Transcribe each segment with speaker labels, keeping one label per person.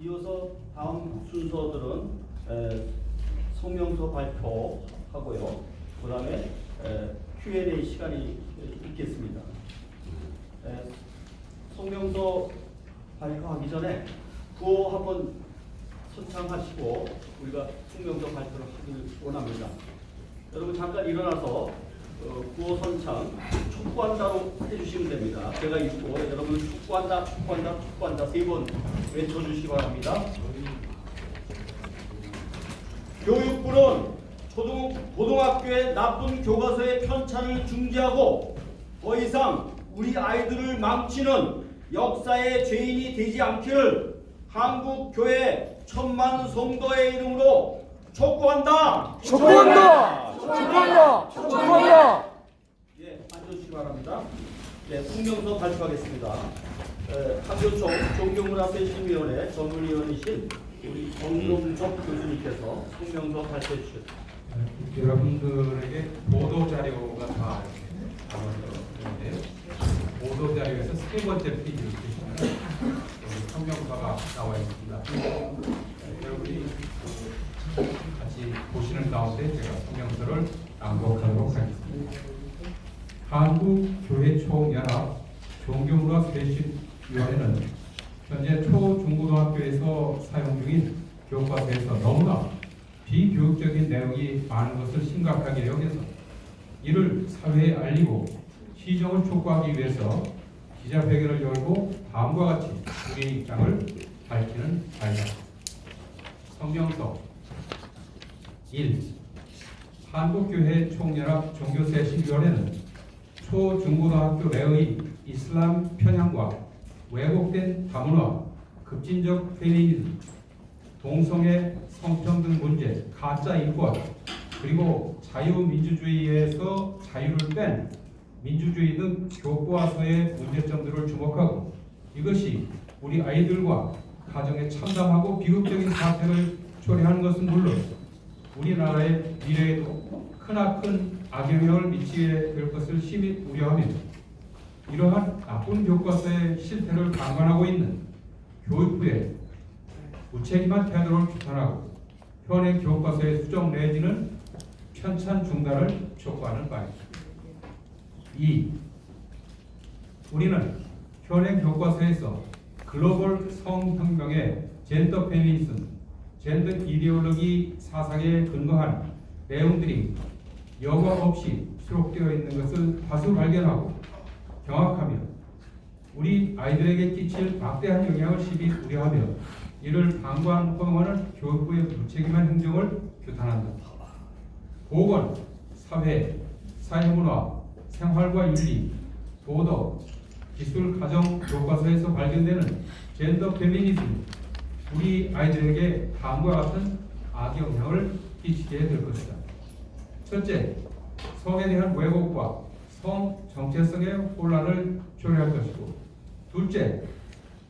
Speaker 1: 이어서 다음 순서들은 에, 성명서 발표하고요. 그 다음에 Q&A 시간이 있겠습니다. 에, 성명서 발표하기 전에 구호 한번 선창하시고 우리가 성명서 발표를 하기를 원합니다. 여러분 잠깐 일어나서 어, 구호 선창 촉구한다로 해주시면 됩니다. 제가 읽고 여러분 촉구한다, 촉구한다, 촉구한다 세 번 외쳐주시기 바랍니다. 교육부는 초등, 고등학교의 나쁜 교과서의 편찬을 중지하고 더 이상 우리 아이들을 망치는 역사의 죄인이 되지 않기를 한국 교회 천만 성도의 이름으로 촉구한다.
Speaker 2: 촉구한다! 촉구한다! 촉구한다!
Speaker 1: 예, 앉으시기 바랍니다. 예, 성명서 발표하겠습니다. 에, 학교총 종교문화쇄신위원회 전문위원이신 우리 정동석 교수님께서 성명서 발표해 주셨습니다.
Speaker 3: 여러분들에게 보도 자료가 다 이렇게 있는데요. 보도 자료에서 세 번째 페이지를 보시면 성명서가 나와 있습니다. 네, 여러분이 가운데 제가 성명서를 낭독하도록 하겠습니다. 한국교회총연합 종교문화 쇄신위원회는 현재 초, 중고등학교에서 사용 중인 교과서에서 너무나 비교육적인 내용이 많은 것을 심각하게 여겨서 이를 사회에 알리고 시정을 촉구하기 위해서 기자회견을 열고 다음과 같이 우리의 입장을 밝히는 자입니다. 성명서 1. 한국교회 총연합 종교세신위원회는 초, 중고등학교 내의 이슬람 편향과 왜곡된 다문화, 급진적 페미니즘, 동성애 성평등 문제, 가짜 인권, 그리고 자유민주주의에서 자유를 뺀 민주주의 등 교과서의 문제점들을 주목하고 이것이 우리 아이들과 가정에 참담하고 비극적인 사태를 초래하는 것은 물론 우리나라의 미래에도 크나큰 악영향을 미치게 될 것을 심히 우려하며 이러한 나쁜 교과서의 실태를 방관하고 있는 교육부의 무책임한 태도를 규탄하고 현행 교과서의 수정 내지는 편찬 중단을 촉구하는 바입니다. 2. 우리는 현행 교과서에서 글로벌 성혁명의 젠더 페미니즘, 젠더 이데올로기 사상에 근거한 내용들이 여과 없이 수록되어 있는 것을 다수 발견하고 경악하며 우리 아이들에게 끼칠 막대한 영향을 심히 우려하며 이를 방관 허용하는 교육부의 무책임한 행정을 규탄한다. 보건, 사회, 사회문화, 생활과 윤리, 도덕, 기술, 가정 교과서에서 발견되는 젠더 페미니즘, 우리 아이들에게 다음과 같은 악영향을 끼치게 될 것이다. 첫째, 성에 대한 왜곡과 성 정체성의 혼란을 초래할 것이고, 둘째,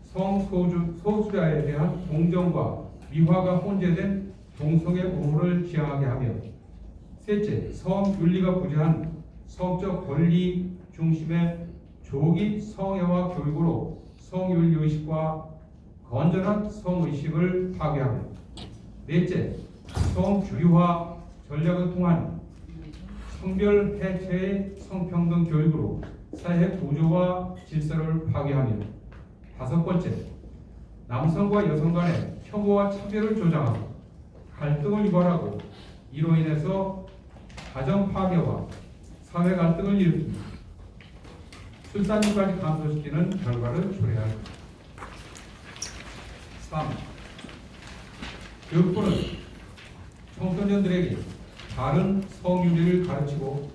Speaker 3: 성 소주 소수자에 대한 동정과 미화가 혼재된 동성애 우호를 지향하게 하며, 셋째, 성 윤리가 부재한 성적 권리 중심의 조기 성애화 교육으로 성윤리 의식과 건전한 성의식을 파괴하며, 넷째, 성주류화 전략을 통한 성별 해체의 성평등 교육으로 사회 구조와 질서를 파괴하며 다섯 번째 남성과 여성 간의 혐오와 차별을 조장하고 갈등을 유발하고 이로 인해서 가정 파괴와 사회 갈등을 일으키며 출산율까지 감소시키는 결과를 초래할 3. 교육부는 청소년들에게 바른 성윤리를 가르치고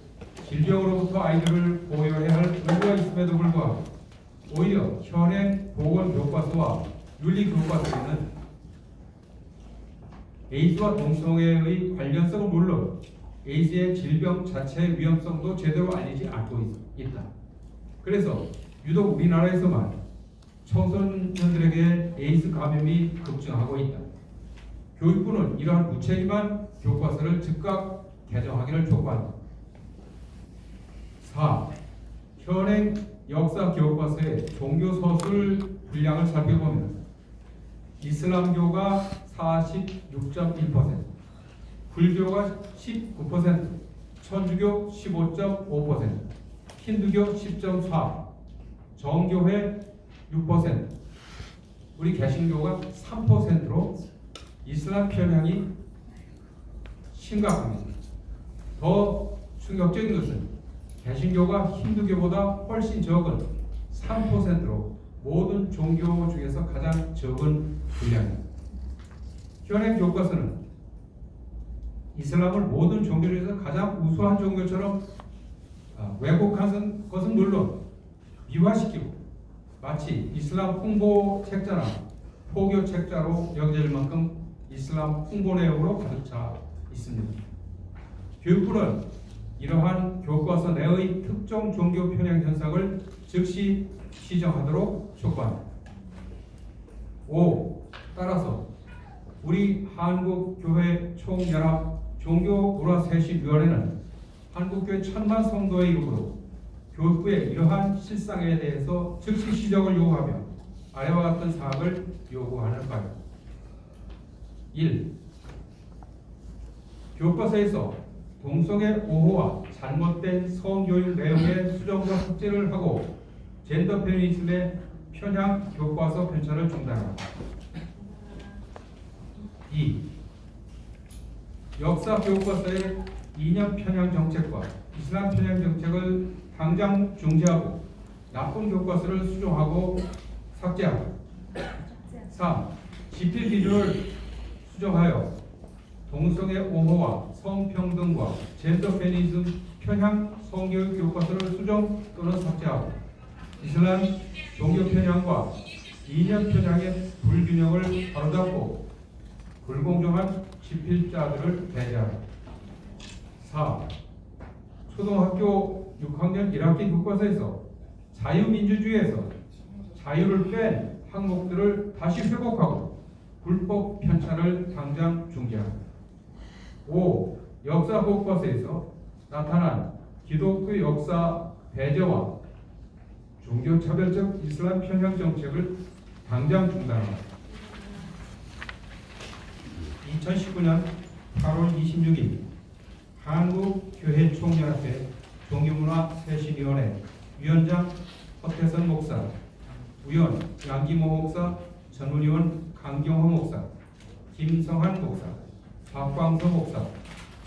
Speaker 3: 질병으로부터 아이들을 보호해야 할 의무가 있음에도 불구하고 오히려 현행 보건 교과서와 윤리 교과서에는 에이즈와 동성애의 관련성은 물론 에이즈의 질병 자체의 위험성도 제대로 알리지 않고 있, 있다. 그래서 유독 우리나라에서만 청소년들에게 에이즈 감염이 급증하고 있다. 교육부는 이러한 무책임한 교과서를 즉각 개정하기를 촉구한다. 4. 현행 역사 교과서의 종교 서술 분량을 살펴보면 이슬람교가 46.1%, 불교가 19%, 천주교 15.5%, 힌두교 10.4%, 정교회 6%, 우리 개신교가 3%로 이슬람 편향이 심각합니다. 더 충격적인 것은 개신교가 힌두교보다 훨씬 적은 3%로 모든 종교 중에서 가장 적은 분량입니다. 현행 교과서는 이슬람을 모든 종교 중에서 가장 우수한 종교처럼 아, 왜곡한 것은 물론 미화시키고 마치 이슬람 홍보 책자나 포교 책자로 여겨질 만큼 이슬람 홍보 내용으로 가득 차 있습니다. 교육부는 이러한 교과서 내의 특정 종교 편향 현상을 즉시 시정하도록 촉구합니다. 5. 따라서 우리 한국교회 총연합 종교문화쇄신위원회는 한국교회 천만 성도의 이름으로 교육부의 이러한 실상에 대해서 즉시 시정을 요구하며 아래와 같은 사항을 요구하는 바입니다. 1. 교과서에서 동성애 오호와 잘못된 성교육 내용의 수정과 삭제를 하고 젠더 페미니즘의 편향 교과서 편찬을 중단합니다. 2. 역사 교과서의 이념 편향 정책과 이슬람 편향 정책을 당장 중지하고 나쁜 교과서를 수정하고 삭제하고 3. 지필 기준을 수정하여 동성애 옹호와 성평등과 젠더 페미니즘 편향 성교육 교과서를 수정 또는 삭제하고 이슬람 종교 편향과 이념 편향의 불균형을 바로잡고 불공정한 집필자들을 배제하라. 4. 초등학교 6학년 1학기 교과서에서 자유민주주의에서 자유를 뺀 항목들을 다시 회복하고 불법 편찬을 당장 중지하라. 5. 역사 교과서에서 나타난 기독교 역사 배제와 종교차별적 이슬람 편향 정책을 당장 중단하라. 2019년 8월 26일 한국교회총연합회 종교문화쇄신위원회 위원장 허태선 목사, 위원 양기모 목사, 전문위원 강경호 목사, 김성한 목사, 박광서 목사,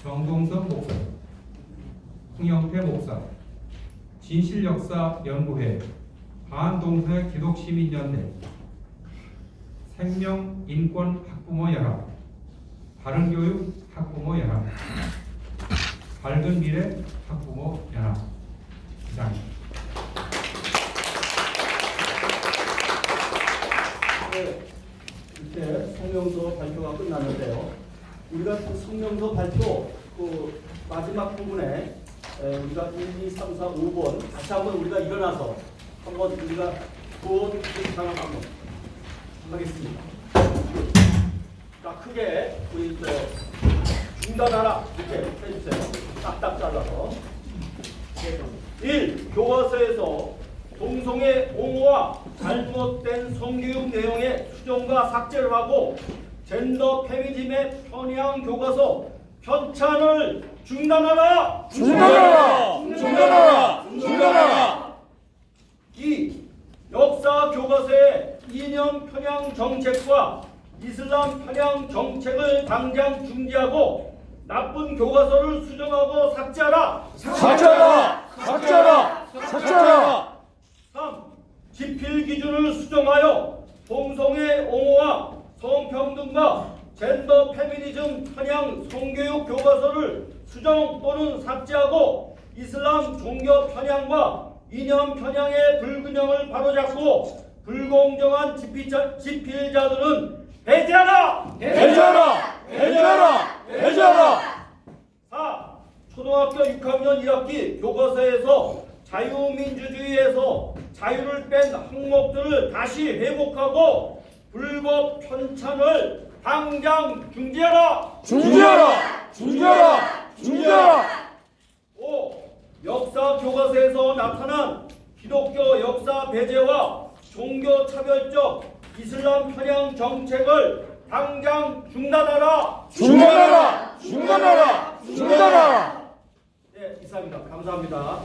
Speaker 3: 정동선 목사, 홍영태 목사, 진실역사연구회, 반동서의 기독시민연대, 생명인권학부모연합, 바른교육 학부모 연합, 밝은 미래 학부모 연합 이상입니다.
Speaker 1: 네, 이렇게 성명서 발표가 끝났는데요. 우리가 그 성명서 발표 그 마지막 부분에 에, 우리가 1, 2, 3, 4, 5번 다시 한번 우리가 일어나서 한번 우리가 구원 상을 한번 하겠습니다. 자, 크게 우리 저 중단하라 이렇게 해주세요. 딱딱 잘라서. 1. 교과서에서 동성애 옹호와 잘못된 성교육 내용의 수정과 삭제를 하고 젠더 페미즘의 편향 교과서 편찬을 중단하라.
Speaker 2: 중단하라! 중단하라! 중단하라!
Speaker 1: 2. 역사 교과서의 이념 편향 정책과 이슬람 편향 정책을 당장 중지하고 나쁜 교과서를 수정하고 삭제하라.
Speaker 2: 삭제하라! 삭제하라! 삭제하라!
Speaker 1: 3. 지필 기준을 수정하여 동성애 옹호와 성평등과 젠더 페미니즘 편향 성교육 교과서를 수정 또는 삭제하고 이슬람 종교 편향과 이념 편향의 불균형을 바로잡고 불공정한 집필자, 집필자들은 배제하라!
Speaker 2: 배제하라! 배제하라! 배제하라!
Speaker 1: 4. 초등학교 6학년 1학기 교과서에서 자유민주주의에서 자유를 뺀 항목들을 다시 회복하고 불법 편찬을 당장 중지하라.
Speaker 2: 중지하라! 중지하라! 중지하라!
Speaker 1: 5. 역사 교과서에서 나타난 기독교 역사 배제와 종교 차별적 이슬람 편향 정책을 당장 중단하라.
Speaker 2: 중단하라! 중단하라! 중단하라!
Speaker 1: 네, 이상입니다. 감사합니다.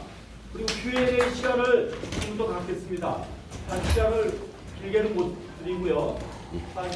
Speaker 1: 그리고 Q&A 시간을 좀 더 갖겠습니다. 한 시간을 길게는 못 드리고요. 한